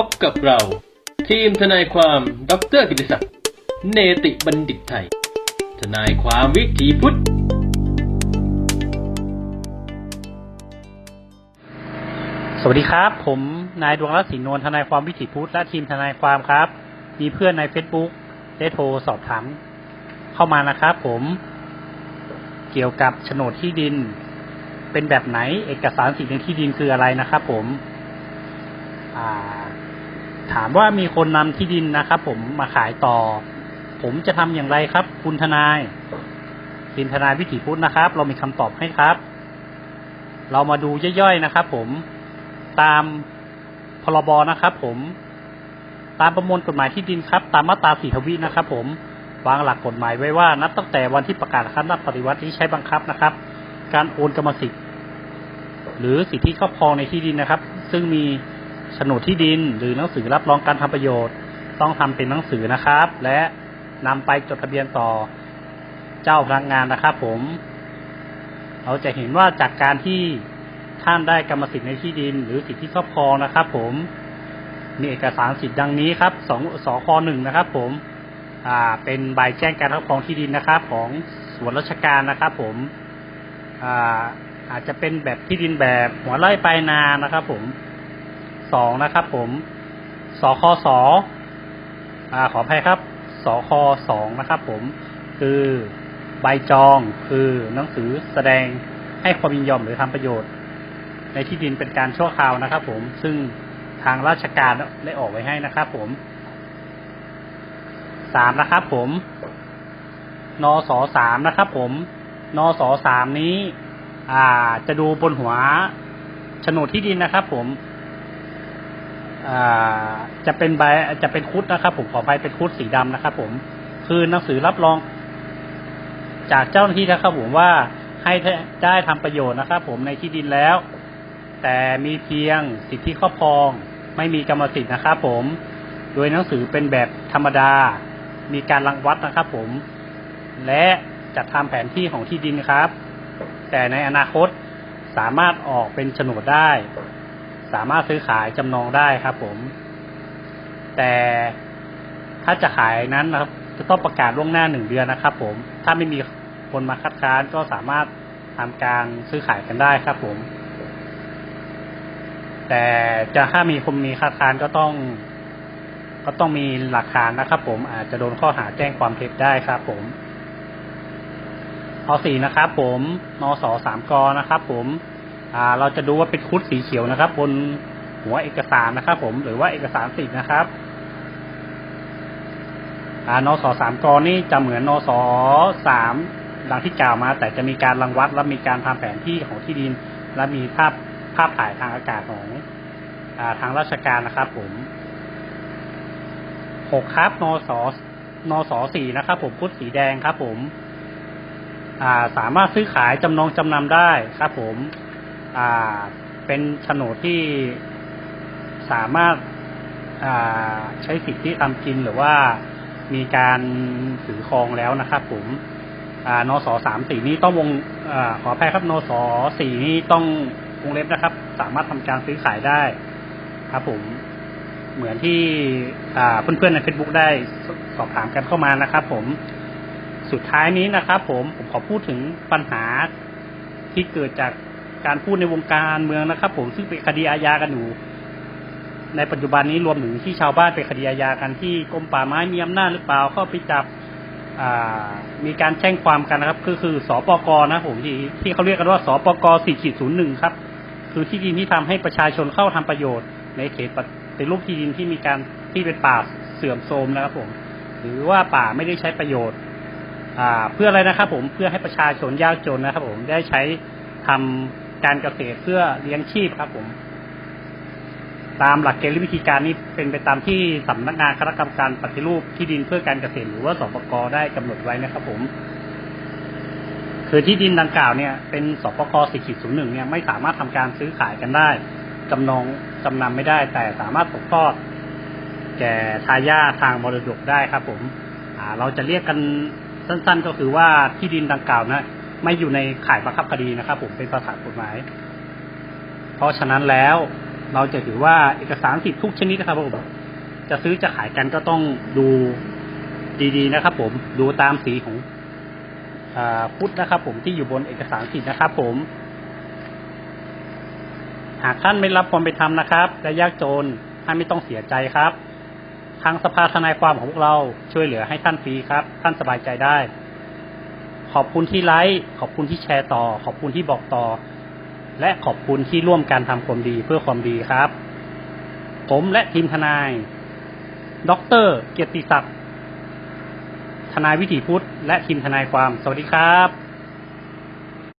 พบกับเรา ทีมทนายความดรกิติศักดิ์เนติบัณฑิตไทย ทนายความวิถีพุทธ สวัสดีครับ ผมนายดวงรัตน์ศรีนวลทนายความวิถีพุทธและทีมทนายความครับ มีเพื่อนใน Facebook ได้โทรสอบถามเข้ามานะครับผมเกี่ยวกับโฉนดที่ดิน เป็นแบบไหนเอกสารสิทธิ์ในที่ดินคืออะไรนะครับผมอ่า ถามว่ามีคนนำที่ดินนะครับ ผมมาขายต่อ ผมจะทำอย่างไรครับ คุณทนายทีมทนายวิถีพุทธนะครับ เรามีคำตอบให้ครับ เรามาดูย่อยๆนะครับ ผมตามพรบนะครับ ผมตามประมวลกฎหมายที่ดินครับ ตามมาตราสี่ทวีนะครับ ผมวางหลักกฎหมายไว้ว่านับตั้งแต่วันที่ประกาศคณะปฏิวัติที่ใช้บังคับนะครับ การโอนกรรมสิทธิ์ หรือสิทธิครอบครองในที่ดินนะครับ ซึ่งมี โฉนดที่ดิน หรือหนังสือรับรองการทำประโยชน์ ต้องทำเป็นหนังสือนะครับ และนำไปจดทะเบียนต่อเจ้าพนักงานนะครับผม เราจะเห็นว่าจากการที่ท่านได้กรรมสิทธิ์ในที่ดิน หรือสิทธิครอบครองนะครับผม มีเอกสารสิทธิ์ดังนี้ครับสองสคหนึ่งนะครับ ผม อ่า เป็นใบแจ้งการครอบครองที่ดินนะครับ ของส่วนราชการนะครับ ผม อ่าอาจจะเป็นแบบที่ดินแบบหัวไร่ปลายนานะครับ ผม สองนะครับผมสคสอ่าขออภัยครับสคสองนะครับผมคือใบจองคือหนังสือแสดงให้ความยินยอมหรือทำประโยชน์ ในที่ดินเป็นการชั่วคราวนะครับ ผมซึ่งทางราชการได้ออกไว้ให้นะครับ ผมสามนะครับ ผมนสสามนะครับ ผมนสสามนี้ อ่า จะดูบนหัวโฉนดที่ดินนะครับ ผม จะเป็นใบจะเป็นคุดนะครับ ผมขอไปเป็นคุดสีดำนะครับผมคือหนังสือรับรอง จากเจ้าหน้าที่นะครับผมว่าให้ได้ทำประโยชน์นะครับ ผมในที่ดินแล้ว แต่มีเพียงสิทธิครอบครอง ไม่มีกรรมสิทธิ์นะครับผมโดยหนังสือเป็นแบบธรรมดา มีการรังวัดนะครับ ผม และจัดทำแผนที่ของที่ดินครับ แต่ในอนาคตสามารถออกเป็นโฉนดได้ สามารถซื้อขายจำนองได้ครับ ผม แต่ถ้าจะขายนั้นนะครับ จะต้องประกาศล่วงหน้าหนึ่งเดือนนะครับ ผม ถ้าไม่มีคนมาคัดค้านก็สามารถทำการซื้อขายกันได้ครับ ผม แต่จะถ้ามีคนมีคัดค้านก็ต้อง ก็ต้องมีหลักฐานนะครับ ผมอาจจะโดนข้อหาแจ้งความเท็จได้ครับ ผมข้อสี่นะครับ ผมนสสามกนะครับ ผม อ่า เราจะดูว่าเป็นคุดสีเขียวนะครับ บนหัวเอกสารนะครับ ผมหรือว่าเอกสารสิทธิ์นะครับอ่านสสามกรนี่จะเหมือนนสสามดังที่กล่าวมา แต่จะมีการรังวัดและมีการทำแผนที่ของที่ดิน และมีภาพภาพถ่ายทางอากาศของอาทางราชการนะครับ ผมหกครับนสนสสี่นะครับ ผมพุทธสีแดงครับ ผม อ่า สามารถซื้อขายจำนองจำนำได้ครับ ผม อ่า เป็นโฉนดที่สามารถอ่าใช้สิทธิทำกินหรือว่ามีการถือครองแล้วนะครับผมนสสามสี่นี้ต้องวงอขออภัยครับนสสี่นี้ต้องวงเล็บนะครับ สามารถทำการซื้อขายได้ ครับผม เหมือนที่เพื่อนๆใน Facebook ได้สอบถามกันเข้ามานะครับผม สุดท้ายนี้นะครับผมผมขอพูดถึงปัญหาที่เกิดจาก การพูดในวงการเมืองนะครับ ผมซึ่งเป็นคดีอาญากันอยู่ในปัจจุบันนี้รวมถึงที่ชาวบ้านเป็นคดีอาญากันที่กรมป่าไม้มีอำนาจหรือเปล่าเข้าไปจับมีการแจ้งความกันนะครับคือคือสปกนะผมที่ที่เขาเรียกกันว่าสปกสี่ขีดศูนย์หนึ่งครับ คือที่ดินที่ทำให้ประชาชนเข้าทำประโยชน์ ในเขตเปฏิรูปที่ดินที่มีการที่เป็นป่าเสื่อมโทรมนะครับ ผม หรือว่าป่าไม่ได้ใช้ประโยชน์อ่าเพื่ออะไรนะครับ ผมเพื่อให้ประชาชนยากจนนะครับ ผมได้ใช้ทำ การเกษตรเพื่อเลี้ยงชีพครับผม ตามหลักเกณฑ์วิธีการนี้เป็นไปตามที่สำนักงานคณะกรรมการปฏิรูปที่ดินเพื่อการเกษตรหรือว่าสปกได้กำหนดไว้นะครับ ผม คือที่ดินดังกล่าวเนี่ย เป็นสปกสี่ขีดศูนย์หนึ่งเนี่ยไม่สามารถทำการซื้อขายกันได้จำนองจำนำไม่ได้ แต่สามารถตกทอด แก่ทายาททางมรดกได้ครับ ผม อ่า เราจะเรียกกันสั้น ๆ ก็คือว่าที่ดินดังกล่าวนะ ไม่อยู่ในข่ายบังคับคดีนะครับผมเป็นภาษากฎหมาย เพราะฉะนั้นแล้วเราจะถือว่าเอกสารสิทธิ์ทุกชนิดนะครับผมจะซื้อจะขายกันก็ต้องดูดีๆนะครับ ผมดูตามสีของอพุทธนะครับ ผมที่อยู่บนเอกสารสิทธิ์นะครับ ผมหากท่านไม่รับความเป็นธรรมนะครับ และยากจนท่านไม่ต้องเสียใจครับ ทางสภาทนายความของพวกเราช่วยเหลือให้ท่านฟรีครับ ท่านสบายใจได้ ขอบคุณที่ไลค์ ขอบคุณที่แชร์ต่อ ขอบคุณที่บอกต่อ และขอบคุณที่ร่วมกันทำความดีเพื่อความดีครับ ผมและทีมทนาย ดร เกียรติศักดิ์ ทนายวิถีพุทธ และทีมทนายความ สวัสดีครับ